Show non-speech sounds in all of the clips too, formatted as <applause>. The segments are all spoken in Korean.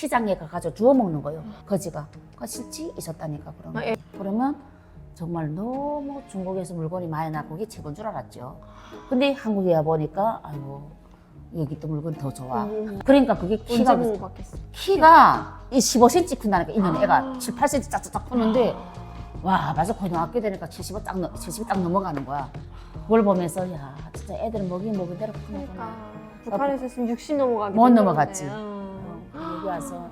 시장에 가가지고 주워 먹는 거예요. 거지가. 그 실지 있었다니까 그런 거. 아, 예. 그러면 정말 너무 중국에서 물건이 많이 나고 그게 최고인 줄 알았죠. 근데 한국에 와 보니까 아이고 여기 또 물건 더 좋아. 음. 그러니까 그게 언제 키가 먹어봤겠어? 키가 이 15cm 큰다니까 있는 애가 아. 7, 8cm 짝짝짝 크는데 와 맞아 고등학교 되니까 70이 딱, 넘- 70이 딱 넘어가는 거야. 그걸 보면서 야 진짜 애들은 먹이 먹은 대로 크는구나. 그러니까 북한에서 있으면 60 넘어가기 못 넘어갔지. 어. 여기 와서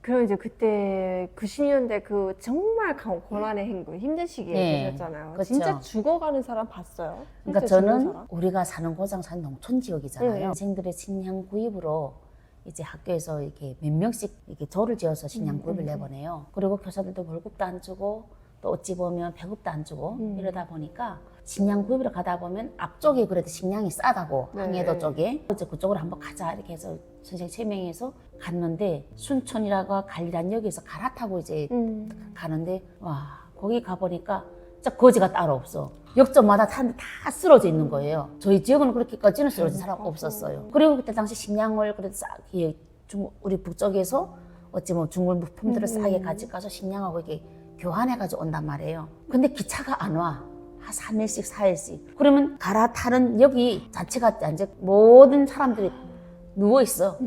그럼 이제 그때 90년대 그 정말 가- 고난의 행군 힘든 시기에 네, 계셨잖아요. 그쵸. 진짜 죽어가는 사람 봤어요? 그러니까 실제 죽는 저는 사람? 우리가 사는 고장산 농촌 지역이잖아요. 네. 학생들의 식량 구입으로 이제 학교에서 이렇게 몇 명씩 이렇게 조를 지어서 식량 음, 구입을 음, 음. 내보내요. 그리고 교사들도 월급도 안 주고 또 어찌 보면 배급도 안 주고 음. 이러다 보니까 식량 구입을 가다 보면 앞쪽에 그래도 식량이 싸다고 네. 항해도 쪽에 이제 그쪽으로 한번 가자 이렇게 해서 선생님 세 명이서 갔는데 순천이라고 갈리란 역에서 갈아타고 이제 음. 가는데 와 거기 가보니까 진짜 거지가 따로 없어 역점마다 사람들 다 쓰러져 있는 거예요 저희 지역은 그렇게까지는 쓰러진 사람 없었어요 그리고 그때 당시 식량을 그래도 싸이 중- 우리 북쪽에서 어찌 뭐 중국 부품들을 음, 싸게 음. 가져가서 식량하고 이렇게 교환해가지고 온단 말이에요 근데 기차가 안 와. 한 3일씩, 4일씩. 그러면 갈아타는 여기 자체가 이제 모든 사람들이 누워있어.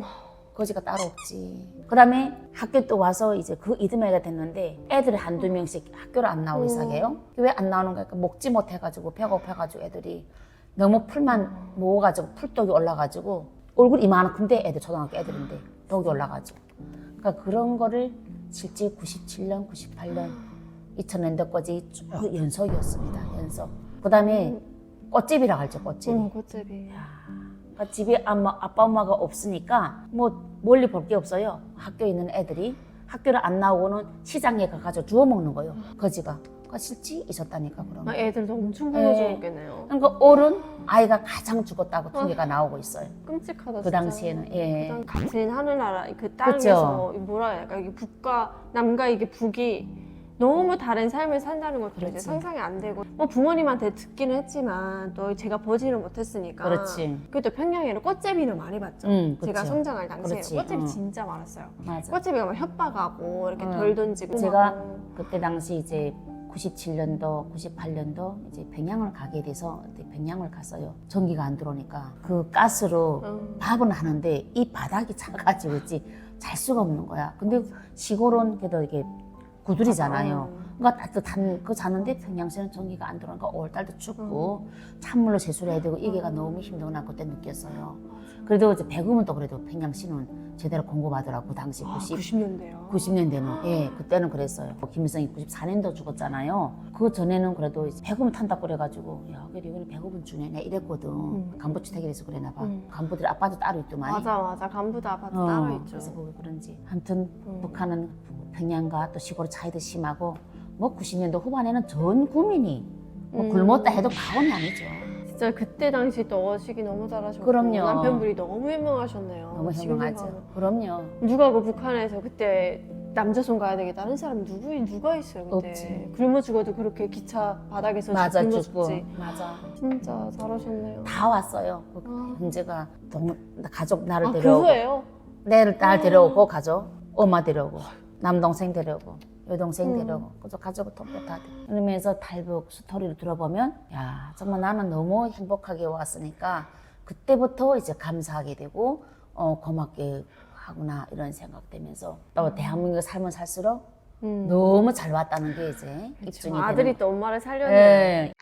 거지가 따로 없지. 그 다음에 학교 또 와서 이제 그 이듬해가 됐는데 애들이 한두 명씩 학교를 안 나오기 음. 시작해요. 왜 안 나오는 거야? 그러니까 먹지 못해가지고 배고파가지고 애들이 너무 풀만 모아가지고 풀독이 올라가지고 얼굴 이만큼데 애들 초등학교 애들인데 독이 올라가지고 그러니까 그런 거를 실제 97년, 98년 2000년대까지 쭉 연속이었습니다. 연속. 그 다음에 꽃집이라 할죠 꽃집. 음, 꽃집이. 그러니까 집에 아마, 아빠 엄마가 없으니까 뭐 멀리 볼 게 없어요. 학교에 있는 애들이 학교를 안 나오고는 시장에 가가지고 주워 먹는 거예요. 거지가. 그러니까 실지 있었다니까 거. 아, 애들도 엄청 네. 굶어 죽었겠네요. 그러니까 어른 아이가 가장 죽었다고 통계가 나오고 있어요. 끔찍하다. 그 진짜. 당시에는 예. 그 당- 같은 하늘나라 그 땅에서. 뭐라 해야 될까 이게 북과 남과 이게 북이 너무 다른 삶을 산다는 것도 이제 그렇지. 상상이 안 되고 뭐 부모님한테 듣기는 했지만 또 제가 보지는 못했으니까 그렇지. 그또 평양에는 꽃제비를 많이 봤죠. 음, 제가 그쵸. 성장할 당시에 그렇지. 꽃제비 어. 진짜 많았어요. 맞아. 꽃제비가 막 협박하고 이렇게 응. 돌 던지고 제가 막 그때 당시 이제 97년도, 98년도 이제 평양을 가게 돼서 평양을 갔어요. 전기가 안 들어오니까 그 가스로 응. 밥은 하는데 이 바닥이 차가지고 있지 잘 수가 없는 거야. 근데 시골은 그래도 이게 구들이잖아요. 응. 그러니까 따뜻한 그 자는데 평양시는 전기가 안 들어오니까 5월달도 춥고 찬물로 세수를 해야 되고 이게가 너무 힘들구나 그때 느꼈어요. 그래도 이제 배금은 또 그래도 평양시는 제대로 공급하더라고 그 당시 아, 90 90년대요. 90년대는 예 그때는 그랬어요. 김일성이 94년도 죽었잖아요. 그 전에는 그래도 이제 배금 탄다 그래가지고 야 그래 이거는 배급은 주네 내 이랬거든. 음. 간부주택이라서 그래나 봐. 음. 간부들이 아빠도 따로 있더만. 맞아 맞아 간부도 아파트 어, 따로 있죠. 그래서 그게 그런지. 아무튼 음. 북한은 평양과 또 시골 차이도 심하고 뭐 90년도 후반에는 전 국민이 뭐 음. 굶었다 해도 과언이 아니죠. 진짜 그때 당시 또 어시기 너무 잘하셨고 그럼요. 남편분이 너무 유명하셨네요. 너무 지금. 생각하면. 그럼요. 누가 그 북한에서 그때 남자 손 가야 되겠다 하는 사람이 누구 누가 있어요 그때 없지. 굶어 죽어도 그렇게 기차 바닥에서 맞아 굶어 죽고 죽지 맞아 진짜 잘하셨네요. 다 왔어요. 그 아. 현재가 동, 가족 나를 아 데려오고 그거예요? 내를 딸 아. 데려오고 가족, 엄마 데려오고 남동생 데려오고 여동생 음. 그래서 가족을 통째 다 데- 그러면서 탈북 스토리를 들어보면 야 정말 나는 너무 행복하게 왔으니까 그때부터 이제 감사하게 되고 어 고맙게 하구나 이런 생각 되면서 또 대한민국 삶을 살수록 음. 너무 잘 왔다는 게 이제. 입증이 아들이 되는 또 엄마를 살렸네요. 예.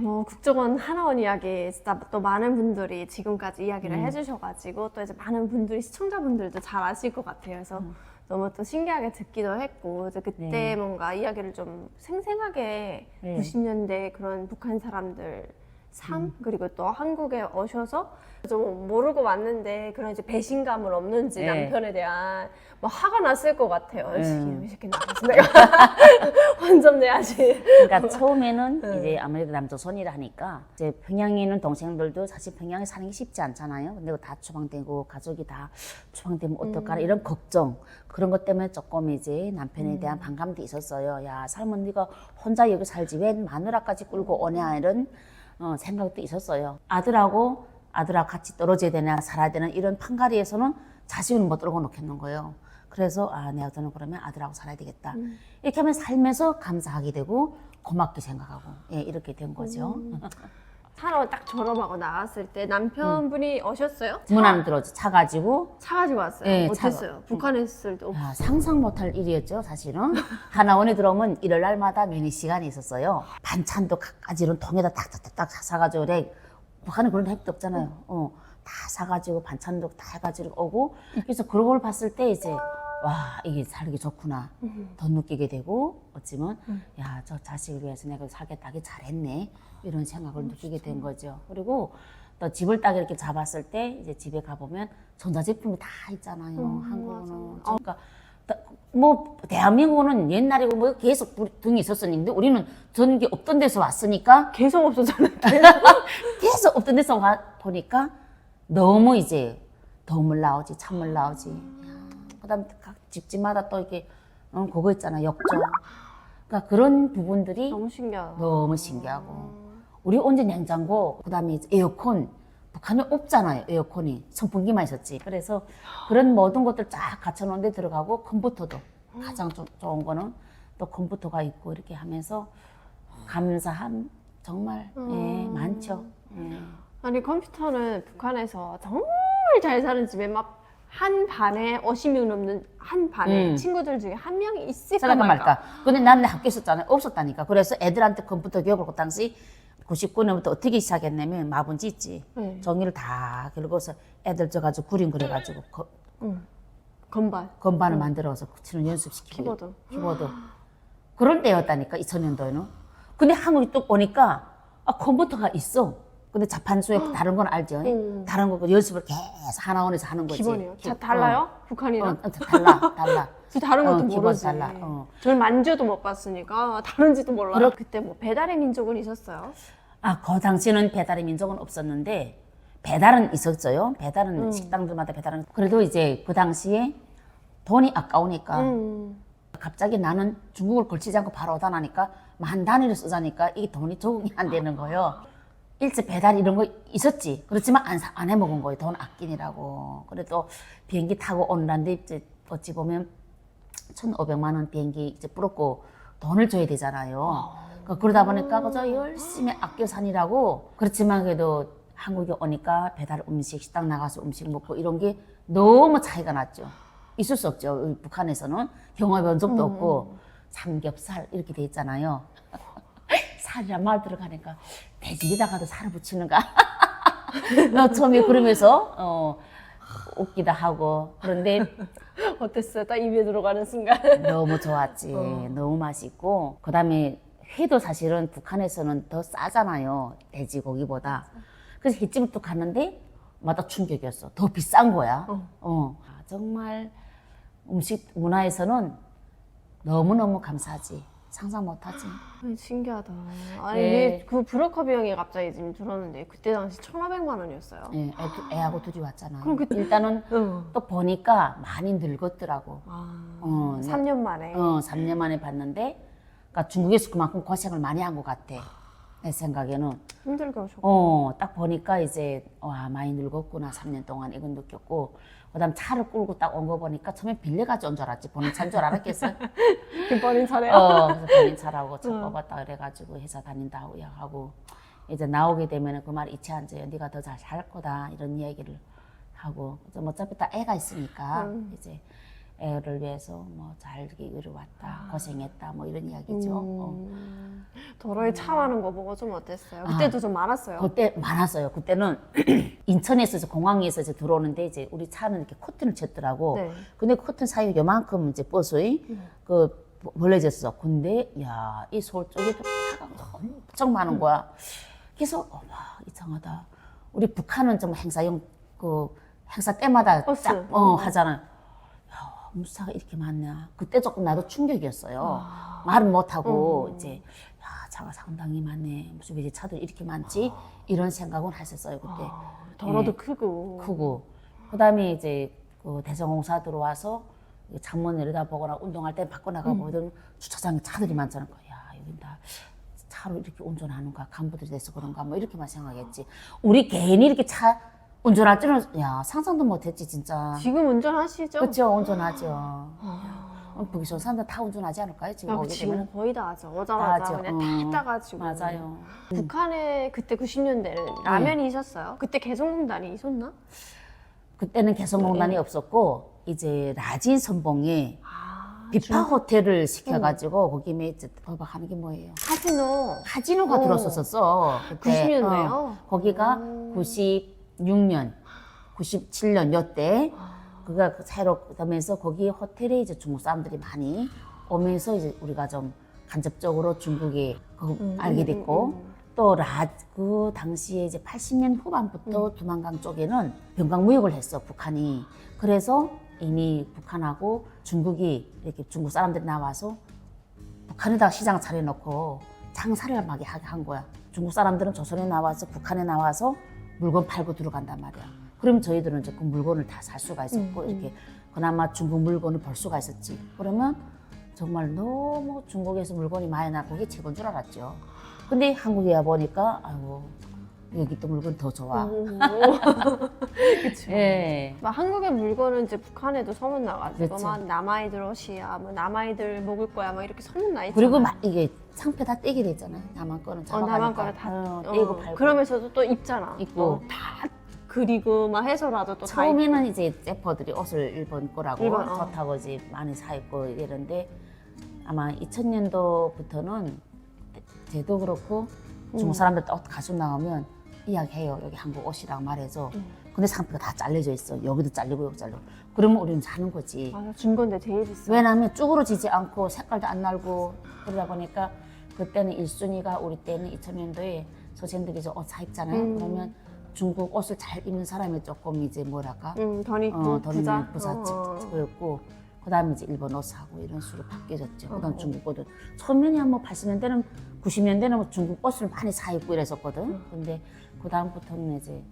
뭐 국정원 하나원 이야기 진짜 또 많은 분들이 지금까지 이야기를 음. 해주셔가지고 또 이제 많은 분들이 시청자분들도 잘 아실 것 같아요. 그래서 음. 너무 또 신기하게 듣기도 했고 이제 그때 네. 뭔가 이야기를 좀 생생하게 네. 90년대 그런 북한 사람들 삶 그리고 또 한국에 오셔서 좀 모르고 왔는데 그런 이제 배신감은 없는지 네. 남편에 대한 뭐 화가 났을 것 같아요. 음. 지금 이 새끼 나가지 내가 <laughs> 혼좀 내야지. 그러니까 처음에는 네. <laughs> 이제 아무래도 남조선이라 하니까 이제 평양에 있는 동생들도 사실 평양에 사는 게 쉽지 않잖아요. 근데 다 추방되고 가족이 다 추방되면 어떡하나 음. 이런 걱정 그런 것 때문에 조금 이제 남편에 음. 대한 반감도 있었어요. 야 삶은 네가 혼자 여기 살지 왜 마누라까지 끌고 오냐 이런 어, 생각도 있었어요. 아들하고 아들하고 같이 떨어져야 되냐 살아야 되나 이런 판가리에서는 자식은 못 들고 놓겠는 거예요. 그래서 아 내가 저는 그러면 아들하고 살아야 되겠다. 음. 이렇게 하면 살면서 감사하게 되고 고맙게 생각하고 예, 이렇게 된 거죠. 음. <laughs> 사러 딱 졸업하고 나왔을 때 남편분이 오셨어요? 문 안에 들어오지 차 가지고 차 가지고 왔어요. 네, 어땠어요? 차가. 북한에 있을 때 야, 상상 못할 일이었죠 사실은 하나원에 들어오면 일요일 날마다 매니 시간이 있었어요 반찬도 이런 통에다 딱딱딱 사가지고 그래 북한에 그런 핵도 없잖아요 어, 다 사가지고 반찬도 다 해가지고 오고 그래서 그런 걸 봤을 때 이제 와 이게 살기 좋구나. 더 느끼게 되고 어찌면 야저 자식을 위해서 내가 살겠다 하기 잘했네. 이런 생각을 느끼게 된 거죠. 그리고 또 집을 딱 이렇게 잡았을 때 이제 집에 가보면 전자제품이 다 있잖아요 음, 한국은 그러니까 다- 뭐 대한민국은 옛날이고 뭐 계속 불- 등이 있었었는데 우리는 전기 없던 데서 왔으니까 계속 없었잖아요. <laughs> 계속 없던 데서 와 보니까 너무 이제 더물 나오지 찬물 나오지. 그다음 각 집집마다 또 이렇게 어, 그거 있잖아 역조. 그러니까 그런 부분들이 너무 신기하다. 너무 신기하고. 우리 언제 냉장고 그다음에 이제 에어컨. 북한은 없잖아요 에어컨이. 선풍기만 있었지. 그래서 그런 모든 것들 쫙 갖춰놓은 데 들어가고 컴퓨터도 가장 조- 좋은 거는 또 컴퓨터가 있고 이렇게 하면서 감사함 정말 예, 많죠. 예. 아니 컴퓨터는 북한에서 정말 잘 사는 집에 막 한 반에 50명 넘는 한 반에 음. 친구들 중에 한 명이 있을까 말까. 말까 근데 난 학교 있었잖아요 없었다니까 그래서 애들한테 컴퓨터 교육을 그 당시 99년부터 어떻게 시작했냐면 마분지 있지 네. 종이를 다 긁어서 애들 져가지고 그림 그려가지고 거- 응. 건반, 건반을 만들어서 치는 연습시키고 키보드. 키보드 그런 때였다니까 2000년도에는 근데 한국에 또 오니까 아, 컴퓨터가 있어 근데 자판소에 다른 건 알죠 음. 다른 거 연습을 계속 하나원에서 하는 거지 기본이요. 기- 자 달라요? 어, 북한이랑? 어, 달라 달라 <laughs> 저 다른 어, 것도 기본 모르지. 달라, 어. 저는 만져도 못 봤으니까 다른지도 몰라요. 그럼- 그때 뭐 배달의 민족은 있었어요. 아, 그 당시에는 배달의 민족은 없었는데 배달은 있었어요. 배달은 음. 식당들마다 배달은 그래도 이제 그 당시에 돈이 아까우니까 음. 갑자기 나는 중국을 걸치지 않고 바로 오다 나니까 만 단위를 쓰자니까 이게 돈이 적응이 안 되는 거예요. 일찍 배달 이런 거 있었지. 그렇지만 안, 사- 안 해먹은 거예요. 돈 아끼느라고. 그래도 비행기 타고 오는데 이제 어찌 보면 1,500만 원 비행기 이제 뿌렸고 돈을 줘야 되잖아요. 그러니까 그러다 보니까 그저 열심히 아껴 사니라고 그렇지만 그래도 한국에 오니까 배달 음식 식당 나가서 음식 먹고 이런 게 너무 차이가 났죠. 있을 수 없죠. 이 북한에서는 경험 면접도 없고 삼겹살 이렇게 돼 있잖아요. <laughs> 살이란 말 들어가니까 돼지에다가도 살을 붙이는가? <laughs> 너 처음에 그러면서 어, 웃기다 하고 그런데 <laughs> 어땠어요? 딱 입에 들어가는 순간. <laughs> 너무 좋았지. 너무 맛있고 그다음에 회도 사실은 북한에서는 더 싸잖아요. 돼지고기보다. 그래서 횟집을 또 갔는데 마다 충격이었어. 더 비싼 거야. 어. 아, 정말 음식 문화에서는 너무너무 감사하지. 상상 못하지. 아니, 신기하다. 아니 네. 그 브로커 비용이 갑자기 지금 들었는데 그때 당시 1,500만 원이었어요. 예, 애, 애하고 둘이 왔잖아요. 그럼 그- 일단은 응. 또 보니까 많이 늙었더라고. 아, 어, 3년 만에. 어, 3년 만에 봤는데, 그러니까 중국에서 그만큼 고생을 많이 한 것 같아. 내 생각에는. 힘들게 오셨고. 어, 딱 보니까 이제, 와, 많이 늙었구나. 3년 동안 이건 느꼈고. 그 다음 차를 끌고 딱 온 거 보니까 처음에 빌려가지고 온줄 알았지. 본인 차인 줄 알았겠어. 뒷버린 <laughs> 차래요. 어, 그래서 본인 차라고 차 응. 뽑았다 그래가지고 회사 다닌다고 하고. 이제 나오게 되면 그말 않아요. 네가 더 잘 살 거다. 이런 얘기를 하고. 좀 어차피 다 애가 있으니까 음. 이제 애를 위해서 뭐잘 이루왔다. 고생했다. 뭐 이런 이야기죠. 어. 음, 도로에 차 많은 거 보고 좀 어땠어요? 그때도 좀 많았어요. 그때 많았어요. 그때는 <clears throat> 인천에서 이제 공항에서 이제 들어오는데 이제 우리 차는 이렇게 커튼을 쳤더라고. 네. 근데 커튼 사이 요만큼 이제 버스에 그 벌려졌어. 근데 야, 이 서울 쪽에도 차가 엄청 많은 거야. 그래서 어, 와 이상하다. 우리 북한은 좀 행사용 그 행사 때마다 버스. 딱 어, 하잖아. 야 무사가 이렇게 많냐. 그때 조금 나도 충격이었어요. 말은 못하고 음. 이제 야 차가 상당히 많네. 무슨 왜 차들이 이렇게 많지? 이런 생각은 했었어요 그때. 도로도 예. 크고. 크고 그다음에 이제 그 대성공사 들어와서 창문 내려다보거나 운동할 때 밖에 나가 보면 주차장에 차들이 많잖아. 야 여기 다 차로 이렇게 운전하는가 간부들이 돼서 그런가 뭐 이렇게만 생각했지. 우리 개인이 이렇게 차 운전할 줄은 야 상상도 못했지 진짜. 지금 운전하시죠? 그렇죠 운전하죠. 어, 거기서 사람들 다 운전하지 않을까요 지금 아, 오게 지금 되면? 거의 다 하죠. 다 오자마자 하죠. 그냥 어. 다 따가지고. 맞아요. 북한에 그때 90년대는 라면이 있었어요. 그때 개성공단이 있었나? 그때는 개성공단이 네. 없었고 이제 라진 선봉에 아, 비파 호텔을 시켜가지고 거기 에 이제 도박하는 게 뭐예요? 카지노. 카지노가 어. 들었었어. 그때. 90년대요? 어, 거기가 96년, 97년 요때 그가 그 새로 그러면서 거기 호텔에 이제 중국 사람들이 많이 오면서 이제 우리가 좀 간접적으로 중국에 그 음, 알게 음, 됐고 음, 음. 또라그 당시에 이제 80년 후반부터 음. 두만강 쪽에는 병강 무역을 했어 북한이. 그래서 이미 북한하고 중국이 이렇게 중국 사람들이 나와서 북한에다가 시장 차려놓고 장사를 막 하게 한 거야. 중국 사람들은 조선에 나와서 북한에 나와서 물건 팔고 들어간단 말이야. 그럼 저희들은 이제 그 물건을 다 살 수가 있었고 음, 음. 이렇게 그나마 중국 물건을 볼 수가 있었지. 그러면 정말 너무 중국에서 물건이 많이 나고 그게 최고인 줄 알았죠. 근데 한국에 와 보니까 아이고 여기 또 물건 더 좋아. 오. <laughs> 그쵸. 예. 막 한국의 물건은 이제 북한에도 소문 나가지고 그렇죠. 막 남아이들 옷이야, 뭐 남아이들 먹을 거야, 막 이렇게 소문 나 있잖아. 그리고 막 이게 상표 다 떼게 되잖아요. 남한 거는 어, 잡아가니까. 남한 거를 다 어, 어, 떼고 팔고. 그러면서도 또 입잖아. 입고. 또다 그리고 막 해서라도 또다 처음에는 이제 셰퍼들이 옷을 일본 거라고 일본, 어. 좋다고 이제 많이 사 입고 이랬는데 아마 2000년도부터는 제도 그렇고 음. 중국 사람들 옷 가지고 나오면 이야기해요. 여기 한국 옷이라고 말해서. 음. 근데 상표가 다 잘려져 있어. 여기도 잘리고 여기 잘리고. 그러면 우리는 사는 거지. 맞아, 준 건데 제일 비싸. 왜냐하면 쭈그러지지 않고 색깔도 안 날고 그러다 보니까 그때는 1순위가 우리 때는 2000년도에 선생님들이 이제 옷 사입잖아요. 음. 그러면 중국 옷을 잘 입는 사람이 조금 이제 뭐랄까 응, 돈 있고 어, 돈 부자. 있는 부자였고 그다음에 이제 일본 옷 사고 이런 식으로 바뀌어졌죠. 그다음 어. 중국 옷은 처음에는 한뭐 80년대는 90년대는 뭐 중국 옷을 많이 사 입고 이랬었거든. 음. 근데 그 다음부터는 이제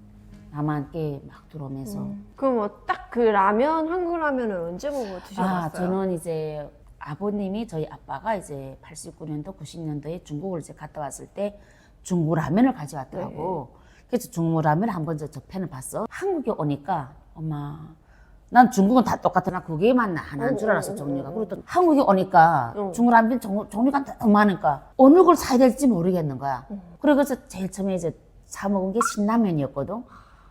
남한 게막 들어오면서 음. 그럼 뭐 딱 그 라면 한국 라면은 언제 먹어 드셔봤어요? 아, 저는 이제 아버님이 저희 아빠가 이제 89년도, 90년도에 중국을 이제 갔다 왔을 때 중국 라면을 가져왔더라고. 네. 그래서 중국 라면 한번저 접해는 봤어. 한국에 오니까 엄마 난 중국은 다 똑같아. 나 그게만 하나인 줄 알았어, 어, 어, 종류가. 어, 어. 그리고 또 한국에 오니까 어. 중국 라면 종, 종류가 너무 많으니까 어느 걸 사야 될지 모르겠는 거야. 어. 그래서 제일 처음에 이제 사 먹은 게 신라면이었거든.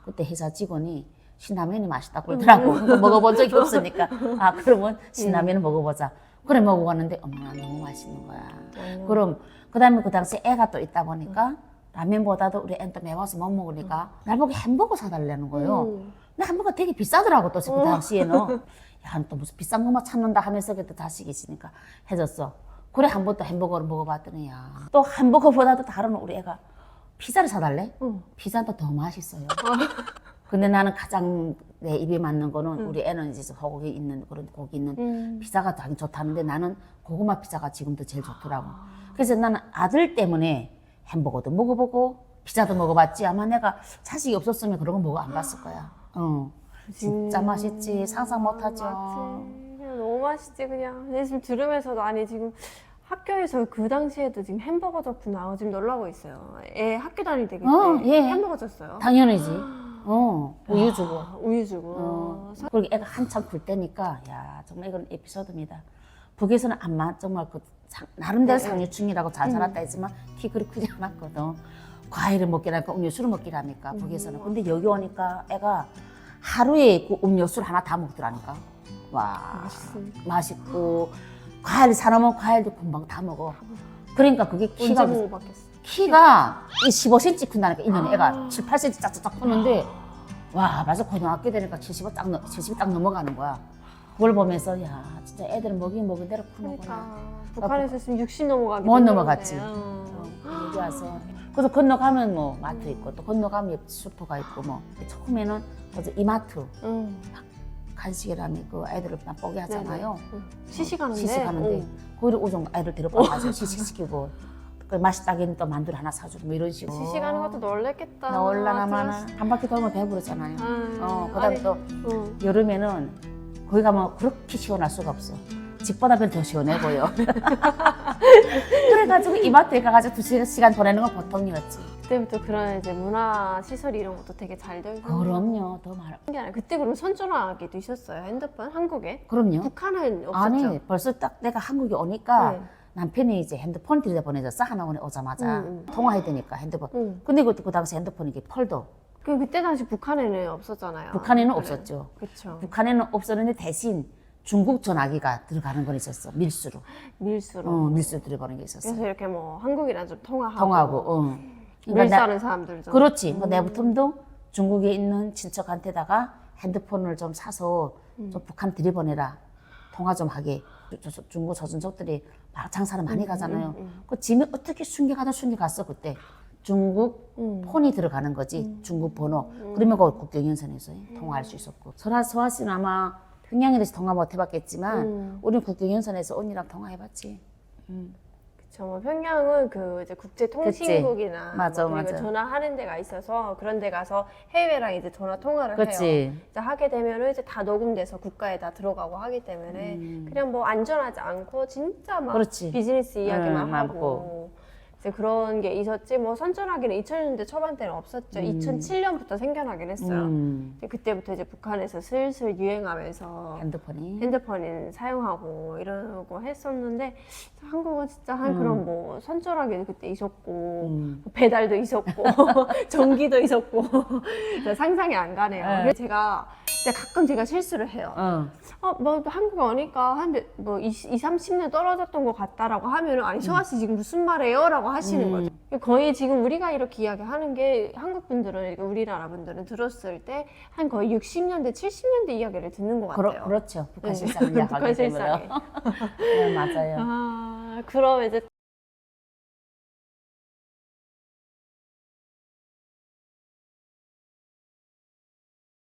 그때 회사 직원이 신라면이 맛있다고 그러더라고. 음. 먹어본 적이 없으니까. <laughs> 아, 그러면 신라면을 먹어보자. 그래 먹어봤는데 어머나 너무 맛있는 거야. 음. 그럼 그다음에 그 당시 애가 또 있다 보니까 라면보다도 우리 애는 또 매워서 못 먹으니까 날 보고 햄버거 사달라는 거예요. 음. 근데 햄버거 되게 비싸더라고 또 그 당시에는. 야, 또 무슨 비싼 것만 찾는다 하면서 그때 자식이 있으니까 해줬어. 그래 한 번 또 햄버거를 먹어봤더니 야. 또 햄버거보다도 다른 우리 애가 피자를 사달래? 응. 피자도 더 맛있어요. <laughs> 근데 나는 가장 내 입에 맞는 거는 우리 애는 이제 소고기 있는 그런 고기 있는 음. 피자가 당연히 좋다는데 나는 고구마 피자가 지금도 제일 좋더라고. 그래서 나는 아들 때문에 햄버거도 먹어보고 피자도 먹어봤지. 아마 내가 자식이 없었으면 그런 거 먹어 안 봤을 거야. 어. 진짜 맛있지. 상상 못 하죠. 맞지. 그냥 너무 맛있지 그냥. 근데 지금 들으면서도 아니 지금 학교에서 그 당시에도 지금 햄버거 줬구나. 지금 놀라고 있어요. 애 학교 다닐 때 그때 어, 예. 햄버거 줬어요. 당연히지. <gasps> 어. 우유 주고. 아, 우유 주고. 어. 그리고 애가 한참 굴 때니까 야 정말 이건 에피소드입니다. 북에서는 아마 정말 그 상- 나름대로 네, 네. 상류층이라고 잘 살았다 했지만 키 그리 크지 않았거든. 과일을 먹기라니까 음료수를 먹기라니까 북에서는. 근데 여기 오니까 애가 하루에 그 음료수를 하나 다 먹더라니까. 와 맛있으니까. 맛있고 과일 사놓으면 과일도 금방 다 먹어. 그러니까 그게 언제 키가 먹어봤겠어? 키가 이 15cm 큰다니까 1년에 아. 애가 7, 8cm 짝짝짝 크는데 와 맞아 고등학교 되니까 70이 딱, 넘- 70이 딱 넘어가는 거야 그걸 보면서 야 진짜 애들은 먹인 먹인 대로 크는구나 그러니까 북한에서 있으면 60 넘어가기 못 넘어갔지. 어. 어, 여기 와서 그래서 건너가면 뭐 마트 있고 또 건너가면 옆 슈퍼가 있고 뭐 처음에는 어제 이마트 음. 간식이라면 그 아이들을 맛보게 하잖아요. 음. 시식하는데. 시식하는데 음. 거기를 우정 아이들 데려가서 시식시키고 그 맛있다기는 또 만두를 하나 사주고 뭐 이런 식으로 시식하는 것도 놀랬겠다. 나 올라나마나 들었을 한 바퀴 돌면 배부르잖아요. 아, 어 그다음에 아니, 또 음. 여름에는 거기 가면 그렇게 시원할 수가 없어. 집보다 더 시원해 보여. <laughs> 그래가지고 이마트에 가가지고 두 시- 시간 보내는 건 보통이었지. 그때부터 그런 이제 문화 시설 이런 것도 되게 잘 되고. 그럼요, 더 말. 신기하네. 그때 그럼 선전화기도 있었어요. 핸드폰 한국에. 그럼요. 북한은 없었죠. 아니 벌써 딱 내가 한국에 오니까 네. 남편이 이제 핸드폰 들여다 보내줬어 하나 오늘 오자마자 음, 음. 통화해야 되니까 핸드폰. 응. 근데 그, 그 당시 핸드폰이 이게 폴더. 그 그때 당시 북한에는 없었잖아요. 북한에는 없었죠. 그렇죠. 북한에는 없었는데 대신 중국 전화기가 들어가는 건 있었어. 밀수로. 밀수로. 어, 밀수 들어가는 게 있었어. 그래서 이렇게 뭐 한국이랑 좀 통화하고. 통하고. 어. 그러니까 나- 밀수하는 사람들 좀. 그렇지. 그 내부텀도 중국에 있는 친척한테다가 핸드폰을 좀 사서 음. 좀 북한 들이보내라. 통화 좀 하게. 중국 저순족들이 막 장사를 많이 가잖아요. 음, 그 짐이 어떻게 숨겨가다 숨겨갔어 그때. 중국 음. 폰이 들어가는 거지. 중국 번호. 그러면 그 국경연선에서 통화할 수 있었고. 설아 서아 씨는 아마 평양에 대해서 통화 못 해봤겠지만 음. 우리 국경연선에서 언니랑 통화해봤지. 그쵸. 뭐 평양은 그 이제 국제 통신국이나 맞아, 뭐 맞아. 전화하는 데가 있어서 그런 데 가서 해외랑 이제 전화 통화를 해요. 그렇지. 이제 하게 되면은 이제 다 녹음돼서 국가에 다 들어가고 하기 때문에 음. 그냥 뭐 안전하지 않고 진짜 막 그렇지. 비즈니스 이야기만 음, 하고. 이제 그런 게 있었지 뭐 선전하기는 2000년대 초반 때는 없었죠. 2007년부터 생겨나긴 했어요. 음. 그때부터 이제 북한에서 슬슬 유행하면서 핸드폰이. 핸드폰을 사용하고 이러고 했었는데 한국은 진짜 한 그런 뭐 선전하기도 그때 있었고 음. 배달도 있었고 <laughs> 전기도 있었고 <laughs> 상상이 안 가네요. 네. 제가 진짜 가끔 제가 실수를 해요. 어. 어, 뭐 한국에 오니까 한뭐 20, 30년 떨어졌던 것 같다라고 하면은 아니 소아 씨 지금 무슨 말이에요? 라고 하시는 거죠. 거의 지금 우리가 이렇게 이야기하는 게 한국 분들은 이렇게 우리나라 분들은 들었을 때 한 거의 60년대, 70년대 이야기를 듣는 것 같아요. 그렇죠. 북한 네. 북한 이야기하기 때문에. 실상에. 네, 맞아요. 아, 그럼 이제